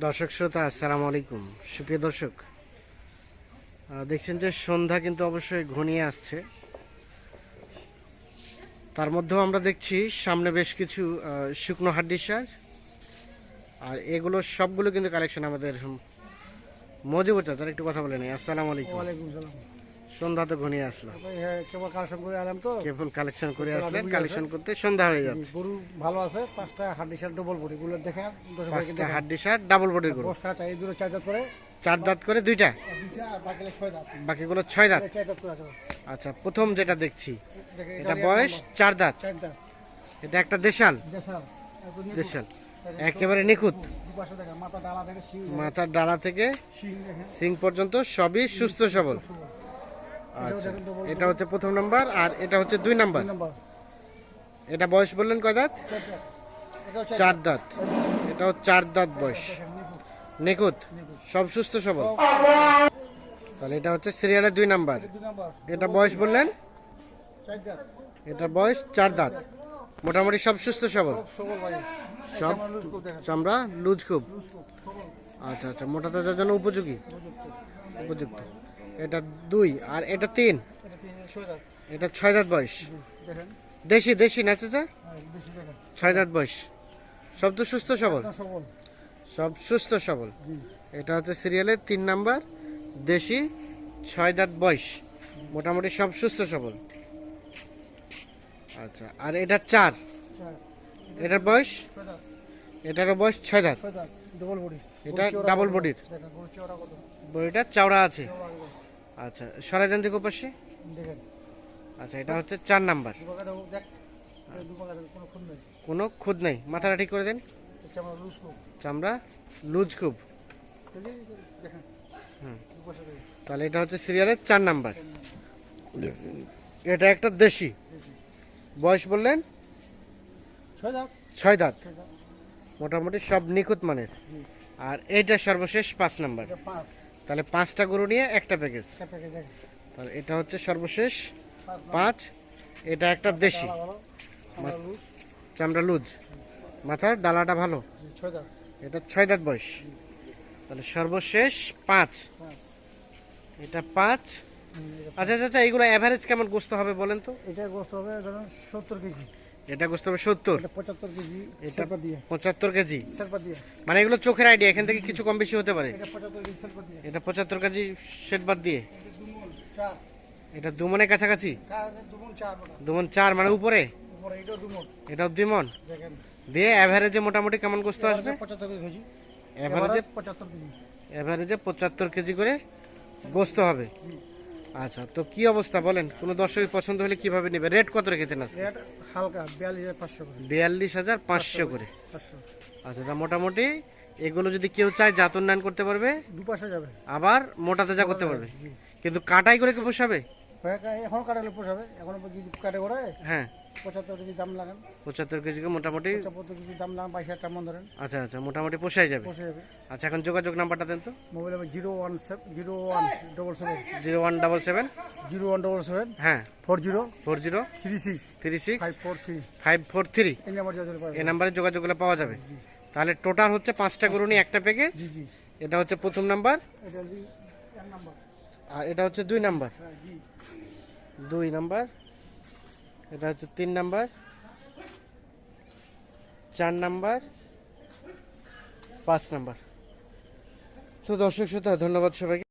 দর্শক শ্রোতা, আসসালামু আলাইকুম। সুপ্রিয় দর্শক দেখছেন যে সন্ধ্যা কিন্তু অবশ্যই ঘনিয়ে আসছে। তার মধ্যেও আমরা দেখছি সামনে বেশ কিছু শুকনো হাড্ডি সার। আর এগুলো সবগুলো কিন্তু কালেকশন আমাদের মজিবুর চাচার। একটু কথা বলে নেই। আসসালামু আলাইকুম। ওয়ালাইকুম সন্ধ্যা তো ঘনিয়ে আসলো হ্যাঁ, কেবল কালেকশন করে আলাম তো। কেবল কালেকশন করে আসলেন কালেকশন করতে সন্ধ্যা হয়ে যাচ্ছে। গরু ভালো আছে পাঁচটা হাড্ডি শাল ডবল বডি গুলো দেখে পাঁচটা হাড্ডি সার ডাবল বডির গরু। খাঁচা এই দুটো চার দাঁত করে। চার দাঁত করে দুইটা? দাঁত। বাকিগুলো ছয় দাঁত? আছে। আচ্ছা প্রথম যেটা দেখছি এটা বয়স চার দাঁত। এটা একটা দেশাল। দেশাল। একেবারে নিখুঁত। মাথার ডালা থেকে সিং পর্যন্ত সবই সুস্থ সবল। এটা হচ্ছে প্রথম নাম্বার আর এটা হচ্ছে দুই নাম্বার। এটা বয়স বললেন কয় দাঁত? চার দাঁত। এটাও চার চার দাঁত বয়স। নিখুঁত। সব সুস্থ সবল? তাহলে এটা হচ্ছে সিরিয়ালের দুই নাম্বার। এটা বয়স বললেন? এটা বয়স চার দাঁত। মোটামুটি সব সুস্থ সবল? সব চামড়া লুজ খুব? আচ্ছা আচ্ছা। মোটা তাজার জন্য উপযোগী? উপযুক্ত। এটা দুই আর এটা তিন। এটা ছয় দাঁত। বয়স। দেশি দেশি না চাচা? হ্যাঁ, ছয় দাঁত বয়স। সব তো সুস্থ সবল? সব সুস্থ সবল। এটা হচ্ছে সিরিয়ালের তিন নাম্বার দেশি ছয় দাঁত বয়স। মোটামুটি সব সুস্থ সবল। আচ্ছা আর এটা চার। এটার বয়স? এটারও বয়স ছয় দাঁত। এটা ডাবল বডির বডিটা চাওড়া আছে। আচ্ছা সরাই দেন দিকে পাশে। দেখেন। আচ্ছা এটা হচ্ছে চার নাম্বার। দেখ দেখ দেখ কোনো খুদ নেই। মাথাটা ঠিক করে দেন। চামড়া লুজ খুব। তাহলে এটা হচ্ছে সিরিয়ালের চার নাম্বার। এটা একটা দেশি। বয়স বললেন? ছয় দাঁত। ছয় দাঁত। মোটামুটি সব নিখুঁত মানের। আর এইটা সর্বশেষ পাঁচ নাম্বার। তাহলে পাঁচটা গরু নিয়ে একটা প্যাকেজ তাহলে এটা হচ্ছে সর্বশেষ পাঁচ এটা একটা দেশি। চামড়া লুজ। মাথার ডালাটা ভালো? এটা ছয় দাঁত বয়স। তাহলে সর্বশেষ পাঁচ। এটা পাঁচ। আচ্ছা আচ্ছা আচ্ছা এইগুলো অ্যাভারেজ কেমন গোস্ত হবে বলেন তো? এটা গোস্ত হবে ধরুন সত্তর কেজি। এটা গোস্ত হবে সত্তর। এটা পঁচাত্তর কেজি এটা- পঁচাত্তর কেজি? মানে এগুলো চোখের আইডিয়া এখান থেকে কিছু কম বেশি হতে পারে। এটা পঁচাত্তর কেজি এটা সেট বাদ দিয়ে। এটা দুমনের কাছাকাছি? কাজ দুমন চার মানে উপরে? দুমন। দুই মন দিয়ে অ্যাভারেজে মোটামুটি কেমন গোস্ত আসবে? অ্যাভারেজে অ্যাভারেজে পঁচাত্তর কেজি। করে গোস্ত হবে। আচ্ছা তো কি অবস্থা বলেন? কোনো দর্শক পছন্দ হলে কীভাবে নেবে রেট কত রেখেছেন আজকে? রেট হালকা বিয়াল্লিশ হাজার পাঁচশো করে। বিয়াল্লিশ হাজার পাঁচশো করে আচ্ছা তা মোটামুটি এগুলো যদি কেউ চায় জাত উন্নয়ন করতে পারবে দুপাশে যাবে। আবার মোটা তাজা করতে পারবে। কিন্তু কাটাই করে কি পোষাবে এখনও কাটালে পোষাবে। এখন যদি কাটে করে হ্যাঁ। পঁচাত্তর কেজি দাম লাগান। পঁচাত্তর মোটামুটি? পঁচাত্তর কেজি দাম লাগান বাইশ হাজার টাকা মন ধরেন। আচ্ছা আচ্ছা মোটামুটি পোষাই যাবে। আচ্ছা এখন যোগাযোগ নাম্বারটা দেন তো। Mobile zero one zero one double seven. Zero one double seven? Zero one double seven. হ্যাঁ। Four zero four zero? Three six. Three six? Five four three. Five four three? এই নাম্বার যোগাযোগগুলো পাওয়া যাবে। তাহলে টোটাল হচ্ছে পাঁচটা গরু নিয়ে একটা প্যাকেজ। এটা হচ্ছে প্রথম নাম্বার। আর এটা হচ্ছে দুই নাম্বার। হ্যাঁ জি। দুই নাম্বার। এটা হচ্ছে তিন নাম্বার চার নাম্বার পাঁচ নাম্বার। তো দর্শক শ্রোতা ধন্যবাদ সবাইকে।